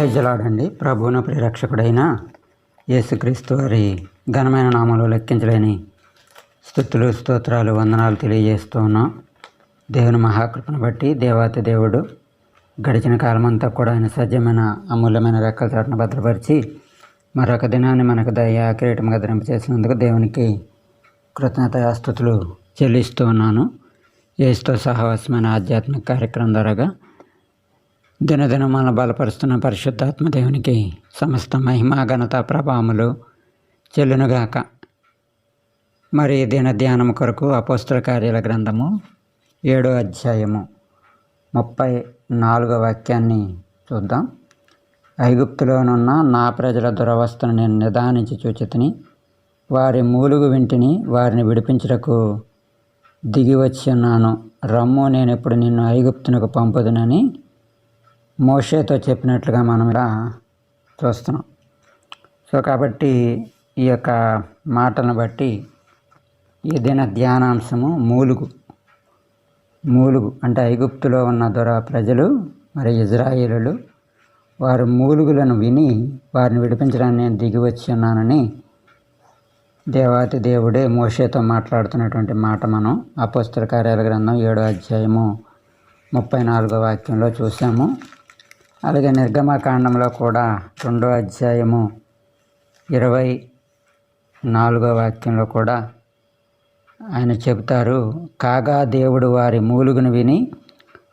ప్రైజలాడండి ప్రభువున ప్రిరక్షకుడైన యేసుక్రీస్తు వారి ఘనమైన నామాలు లెక్కించలేని స్థుతులు స్తోత్రాలు వందనాలు తెలియజేస్తూ ఉన్నాం. దేవుని మహాకృపను బట్టి దేవాతి దేవుడు గడిచిన కాలమంతా కూడా ఆయన సజ్జమైన అమూల్యమైన రెక్కల చాటును భద్రపరిచి మరొక దినాన్ని మనకు దయ కిరీటంగా ధరింపచేసినందుకు దేవునికి కృతజ్ఞతాస్తుతులు చెల్లిస్తూ ఉన్నాను. ఏసుతో సహవాసమైన ఆధ్యాత్మిక కార్యక్రమం ద్వారాగా దినదిన మన బలపరుస్తున్న పరిశుద్ధాత్మ దేవునికి సమస్త మహిమ ఘనత ప్రభావములు చెల్లునుగాక. మరి దిన ధ్యానం కొరకు అపోస్తుల కార్యాల గ్రంథము ఏడో అధ్యాయము ముప్పై నాలుగో వాక్యాన్ని చూద్దాం. ఐగుప్తులోనున్న నా ప్రజల దురవస్థను నేను నిదానించి చూచితిని వారి మూలుగు వింటిని వారిని విడిపించుటకు దిగి వచ్చి ఉన్నాను రమ్ము నేను ఇప్పుడు నిన్ను ఐగుప్తునకు పంపుదునని మోషేతో చెప్పినట్లుగా మనం ఇలా చూస్తున్నాం. సో కాబట్టి ఈ యొక్క మాటలను బట్టి ఈ దిన ధ్యానాంశము మూలుగు. మూలుగు అంటే ఐగుప్తులో ఉన్న దొర ప్రజలు మరి ఇజ్రాయేలులు వారు మూలుగులను విని వారిని విడిపించడానికి నేను దిగి వచ్చి ఉన్నానని దేవాతి దేవుడే మోషేతో మాట్లాడుతున్నటువంటి మాట మనం అపోస్తల కార్యాల గ్రంథం ఏడో అధ్యాయము ముప్పై నాలుగో వాక్యంలో చూసాము అలాగే నిర్గమకాండంలో కూడా రెండో అధ్యాయము ఇరవై నాలుగో వాక్యంలో కూడా ఆయన చెబుతారు కాగా దేవుడు వారి మూలుగును విని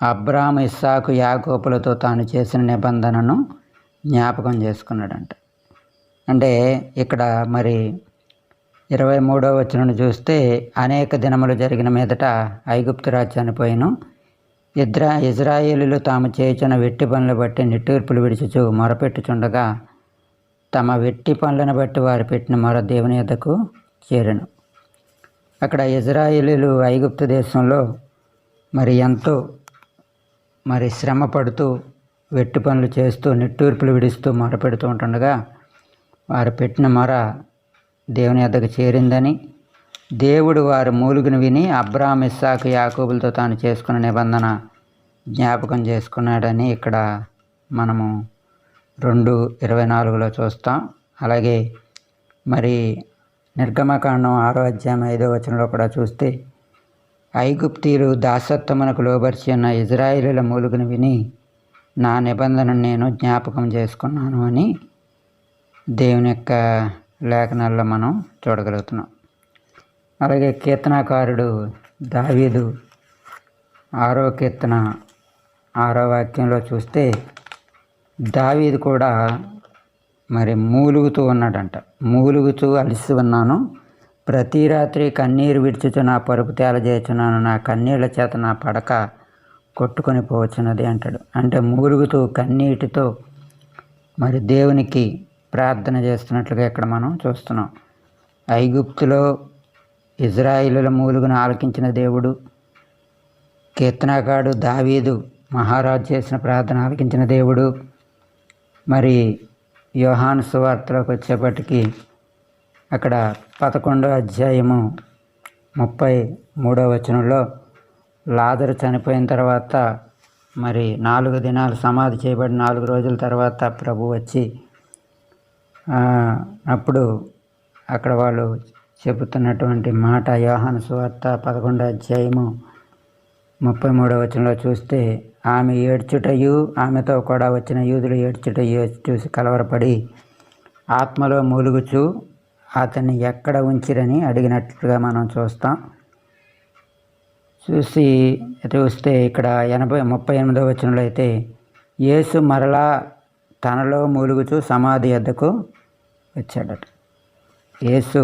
అబ్రాహ్మ ఇస్సాకు యాకోపులతో తాను చేసిన నిబంధనను జ్ఞాపకం చేసుకున్నాడంట. అంటే ఇక్కడ మరి ఇరవై మూడో వచనం చూస్తే అనేక దినములు జరిగిన మీదట ఐగుప్తు రాజ్యాన్ని పోయిను ఇద్రా ఇజ్రాయేలీలు తాము చేయుచున్న వెట్టి పనులు బట్టి నిట్టూర్పులు విడిచుచు మొరపెట్టుచుండగా తమ వెట్టి పనులను బట్టి వారు పెట్టిన మొర దేవుని యొద్దకు చేరను. అక్కడ ఇజ్రాయేలీలు ఐగుప్తు దేశంలో మరి ఎంతో మరి శ్రమ పడుతూ వెట్టి పనులు చేస్తూ నిట్టూర్పులు విడుస్తూ మొరపెడుతూ ఉంటుండగా వారు పెట్టిన మొర దేవుని యొద్దకు చేరిందని దేవుడు వారి మూలుగును విని అబ్రాహం ఇస్సాకు యాకూబులతో తాను చేసుకున్న నిబంధన జ్ఞాపకం చేసుకున్నాడని ఇక్కడ మనము రెండు ఇరవై నాలుగులో చూస్తాం. అలాగే మరి నిర్గమకాండం ఆరో అధ్యాయం ఐదో వచనంలో కూడా చూస్తే ఐగుప్తీయులు దాసత్వమునకు లోబరిచి ఉన్న ఇజ్రాయిలీల మూలుగును విని నా నిబంధనను నేను జ్ఞాపకం చేసుకున్నాను అని దేవుని యొక్క లేఖనాల్లో మనం చూడగలుగుతున్నాం. అలాగే కీర్తనాకారుడు దావీదు ఆరో కీర్తన ఆరో వాక్యంలో చూస్తే దావీదు కూడా మరి మూలుగుతూ ఉన్నాడంట. మూలుగుతూ అలసి ఉన్నాను. ప్రతి రాత్రి కన్నీరు విడుచుచు నా పరుపు తేలజేచున్నాను నా కన్నీళ్ళ చేత నా పడక కొట్టుకొని పోవచ్చున్నది అంటాడు. అంటే మూలుగుతూ కన్నీటితో మరి దేవునికి ప్రార్థన చేస్తున్నట్లుగా ఇక్కడ మనం చూస్తున్నాం. ఐగుప్తులో ఇజ్రాయిలుల మూలుగును ఆలకించిన దేవుడు కీర్తనాకాడు దావీదు మహారాజు చేసిన ప్రార్థన ఆలకించిన దేవుడు. మరి యోహాను సువార్తలోకి వచ్చేప్పటికీ అక్కడ పదకొండో అధ్యాయము ముప్పై మూడో వచనంలో లాదరు చనిపోయిన తర్వాత మరి నాలుగు దినాలు సమాధి చేయబడిన నాలుగు రోజుల తర్వాత ప్రభు వచ్చి అప్పుడు అక్కడ వాళ్ళు చెబుతున్నటువంటి మాట యోహాను సువార్త పదకొండో అధ్యాయము ముప్పై మూడో వచనంలో చూస్తే ఆమె ఏడ్చుటయు ఆమెతో కూడా వచ్చిన యూదులు ఏడ్చుటయు చూసి కలవరపడి ఆత్మలో మూలుగుచు అతన్ని ఎక్కడ ఉంచిరని అడిగినట్లుగా మనం చూస్తాం. చూసి చూస్తే ఇక్కడ ఎనభై ముప్పై ఎనిమిదో వచనంలో అయితే యేసు మరలా తనలో మూలుగుచు సమాధి వద్దకు వచ్చాడట. యేసు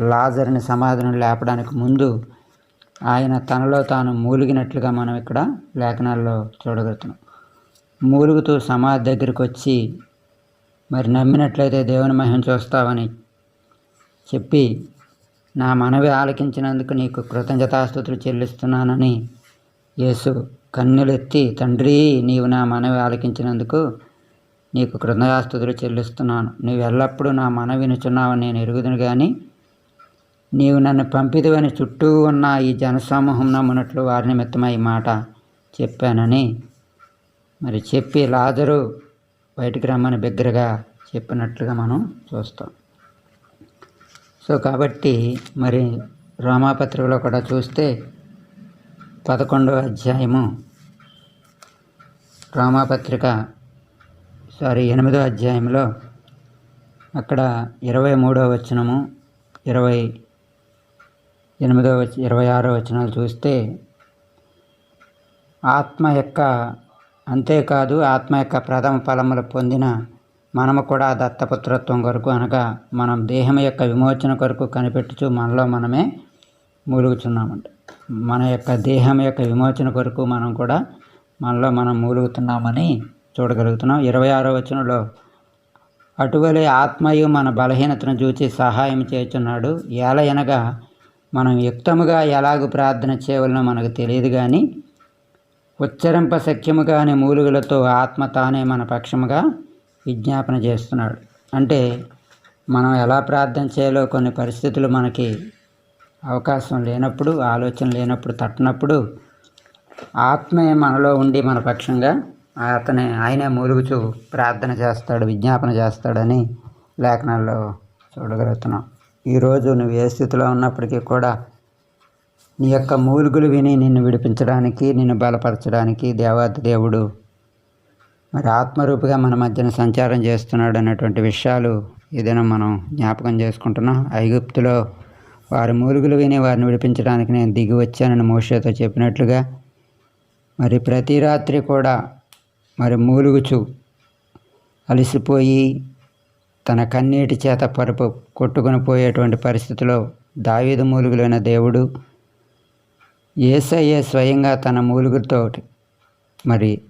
లాజర్ని సమాధిని లేపడానికి ముందు ఆయన తనలో తాను మూలిగినట్లుగా మనం ఇక్కడ లేఖనాల్లో చూడగలుగుతున్నాం. మూలుగుతూ సమాధి దగ్గరికి వచ్చి మరి నమ్మినట్లయితే దేవుని మహిమ చూస్తావని చెప్పి నా మనవి ఆలకించినందుకు నీకు కృతజ్ఞతాస్తుతులు చెల్లిస్తున్నానని యేసు కన్నులెత్తి తండ్రి నీవు నా మనవి ఆలకించినందుకు నీకు కృతజ్ఞతాస్తుతులు చెల్లిస్తున్నాను. నీవు ఎల్లప్పుడూ నా మన వినుచున్నావని నేను ఎరుగుదును కానీ నీవు నన్ను పంపిదివని చుట్టూ ఉన్న ఈ జనసమూహం నమ్మునట్లు వారి నిమిత్తమై మాట చెప్పానని మరి చెప్పి లాజరు బయటికి రమ్మని బిగ్గరగా చెప్పినట్లుగా మనం చూస్తాం. సో కాబట్టి మరి రోమాపత్రికలో కూడా చూస్తే పదకొండవ అధ్యాయము రోమాపత్రిక సారీ ఎనిమిదో అధ్యాయంలో అక్కడ ఇరవై మూడో వచనము ఇరవై ఎనిమిదో వచ ఇరవై ఆరో వచనాలు చూస్తే ఆత్మ యొక్క అంతేకాదు ఆత్మ యొక్క ప్రథమ ఫలములు పొందిన మనము కూడా దత్తపుత్రత్వం కొరకు అనగా మనం దేహం యొక్క విమోచన కొరకు కనిపెట్టుచు మనలో మనమే మూలుగుతున్నామంట మన యొక్క దేహం యొక్క విమోచన కొరకు మనం కూడా మనలో మనం మూలుగుతున్నామని చూడగలుగుతున్నాం. ఇరవై ఆరో వచనంలో అటువలే ఆత్మయు మన బలహీనతను చూచి సహాయం చేస్తున్నాడు ఎలయనగా మనం యుక్తముగా ఎలాగూ ప్రార్థన చేయవలనో మనకు తెలియదు కానీ ఉచ్చరింప సఖ్యముగానే మూలుగులతో ఆత్మ తానే మన పక్షముగా విజ్ఞాపన చేస్తున్నాడు. అంటే మనం ఎలా ప్రార్థన చేయాలో కొన్ని పరిస్థితులు మనకి అవకాశం లేనప్పుడు ఆలోచన లేనప్పుడు తట్టినప్పుడు ఆత్మే మనలో ఉండి మన పక్షంగా అతని ఆయనే మూలుగుచు ప్రార్థన చేస్తాడు విజ్ఞాపన చేస్తాడని లేఖనాల్లో చూడగలుగుతున్నాం. ఈరోజు నువ్వు ఏ స్థితిలో ఉన్నప్పటికీ కూడా నీ యొక్క మూలుగులు విని నిన్ను విడిపించడానికి నిన్ను బలపరచడానికి దేవాది దేవుడు మరి ఆత్మరూపిగా మన మధ్యన సంచారం చేస్తున్నాడు అనేటువంటి విషయాలు ఏదైనా మనం జ్ఞాపకం చేసుకుంటున్నాం. ఐగుప్తులో వారి మూలుగులు విని వారిని విడిపించడానికి నేను దిగి వచ్చానని మోషతో చెప్పినట్లుగా మరి ప్రతి రాత్రి కూడా మరి మూలుగుచు. అలసిపోయి తన కన్నీటి చేత పరుపు కొట్టుకుని పోయేటువంటి పరిస్థితిలో దావీదు మూలుగులైన దేవుడు ఏసయ్యే స్వయంగా తన మూలుగుతో మరి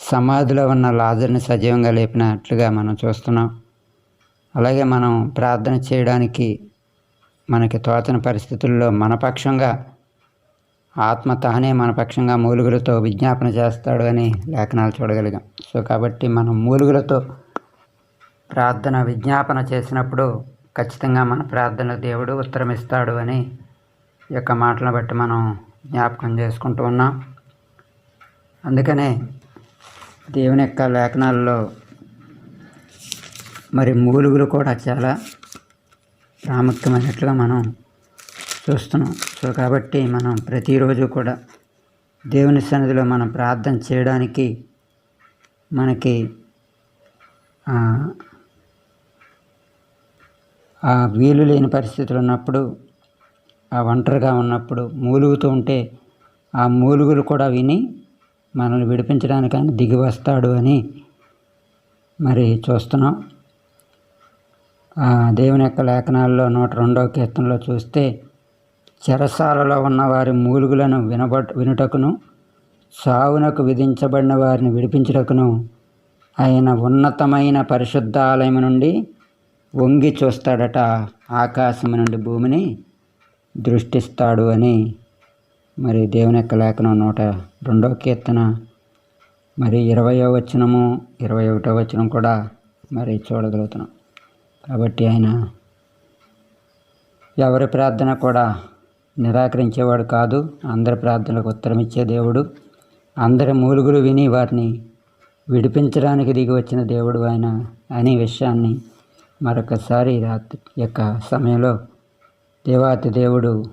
సమాధిలో ఉన్న లాజర్ని సజీవంగా లేపినట్లుగా మనం చూస్తున్నాం. అలాగే మనం ప్రార్థన చేయడానికి మనకి తోచని పరిస్థితుల్లో మన పక్షంగా ఆత్మ తానే మన పక్షంగా మూలుగులతో విజ్ఞాపన చేస్తాడు అని లేఖనాలు చూడగలిగాం. సో కాబట్టి మనం మూలుగులతో ప్రార్థన విజ్ఞాపన చేసినప్పుడు ఖచ్చితంగా మన ప్రార్థన దేవుడు ఉత్తరమిస్తాడు అని ఈ యొక్క మాటలను బట్టి మనం జ్ఞాపకం చేసుకుంటూ ఉన్నాం. అందుకనే దేవుని యొక్క లేఖనాల్లో మరి మూలుగులు కూడా చాలా ప్రాముఖ్యమైనట్లుగా మనం చూస్తున్నాం. సో కాబట్టి మనం ప్రతిరోజు కూడా దేవుని సన్నిధిలో మనం ప్రార్థన చేయడానికి మనకి ఆ వీలు లేని పరిస్థితులు ఉన్నప్పుడు ఆ ఒంటరిగా ఉన్నప్పుడు మూలుగుతూ ఉంటే ఆ మూలుగులు కూడా విని మనల్ని విడిపించడానికి ఆయన దిగి వస్తాడు అని మరి చూస్తున్నాం. దేవుని యొక్క లేఖనాల్లో నూట రెండవ కీర్తనలో చూస్తే చెరసాలలో ఉన్న వారి మూలుగులను వినబ వినుటకును సావునకు విధించబడిన వారిని విడిపించుటకును ఆయన ఉన్నతమైన పరిశుద్ధ ఆలయం నుండి వంగి చూస్తాడట. ఆకాశం నుండి భూమిని దృష్టిస్తాడు అని. మరి దేవుని యొక్క లేఖనం నూట రెండవ కీర్తన మరి ఇరవయో వచనము ఇరవై ఒకటో వచనం కూడా మరి చూడగలుగుతున్నాం. కాబట్టి ఆయన ఎవరి ప్రార్థన కూడా నిరాకరించేవాడు కాదు. అందరి ప్రార్థనలకు ఉత్తరం ఇచ్చే దేవుడు. అందరి మూలుగులు విని వారిని విడిపించడానికి దిగి వచ్చిన దేవుడు ఆయన అనే విషయాన్ని మరొకసారి రాత్రి యొక్క సమయంలో దేవాతి దేవుడు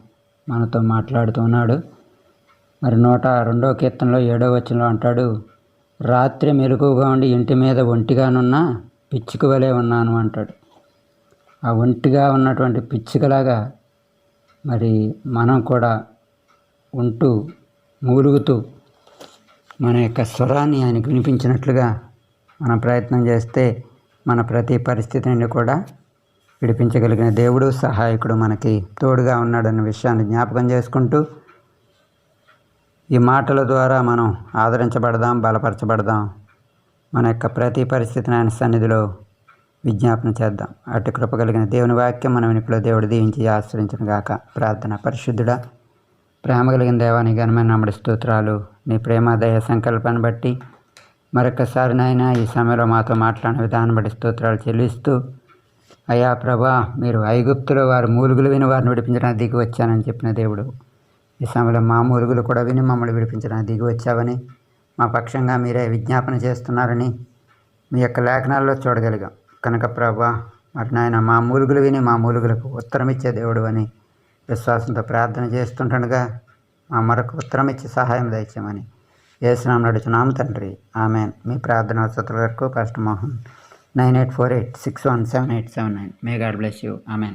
మనతో మాట్లాడుతున్నాడు మరి నూట రెండో కీర్తనలో ఏడో వచనంలో అంటాడు రాత్రి మెలకుగా ఉండి ఇంటి మీద ఒంటిగానున్న పిచ్చుక వలె ఉన్నాను అంటాడు. ఆ ఒంటిగా ఉన్నటువంటి పిచ్చుకలాగా మరి మనం కూడా ఉంటూ మూలుగుతూ మన యొక్క స్వరాన్ని ఆయనకు వినిపించినట్లుగా మనం ప్రయత్నం చేస్తే మన ప్రతి పరిస్థితి నుండి కూడా విడిపించగలిగిన దేవుడు సహాయకుడు మనకి తోడుగా ఉన్నాడన్న విషయాన్ని జ్ఞాపకం చేసుకుంటూ ఈ మాటల ద్వారా మనం ఆదరించబడదాం బలపరచబడదాం. మన యొక్క ప్రతి పరిస్థితిని ఆయన సన్నిధిలో విజ్ఞాపన చేద్దాం. అటు కృప కలిగిన దేవుని వాక్యం మనం వెనుకలో దేవుడు దీవించి ఆశ్రయించిన గాక ప్రార్థన పరిశుద్ధుడా ప్రేమ కలిగిన దేవానికి ఘనమైన నమ్మడి స్తోత్రాలు. నీ ప్రేమ దయ సంకల్పాన్ని బట్టి మరొకసారి నాయన ఈ సమయంలో మాతో మాట్లాడిన విధానం బట్టి స్తోత్రాలు చెల్లిస్తూ అయ్యా ప్రభా మీరు ఐగుప్తులో వారు మూలుగులు విని వారిని విడిపించడానికి దిగి వచ్చానని చెప్పిన దేవుడు. ఈ సమయంలో మా మూలుగులు కూడా విని మమ్మల్ని విడిపించడానికి దిగి వచ్చావని మా పక్షంగా మీరే విజ్ఞాపన చేస్తున్నారని మీ యొక్క లేఖనాల్లో చూడగలిగాం. కనుక ప్రభా మరి నాయన మా మూలుగులు విని మా మూలుగులకు ఉత్తరం ఇచ్చే దేవుడు అని విశ్వాసంతో ప్రార్థన చేస్తుంటుండగా మా మరొక ఉత్తరం ఇచ్చి సహాయం దయచేయమని ఏసునాం నడుచున్నాము తండ్రి. ఆమె మీ ప్రార్థన వసతుల వరకు first Mohan nine eight four eight six one seven eight seven nine. May God bless you amen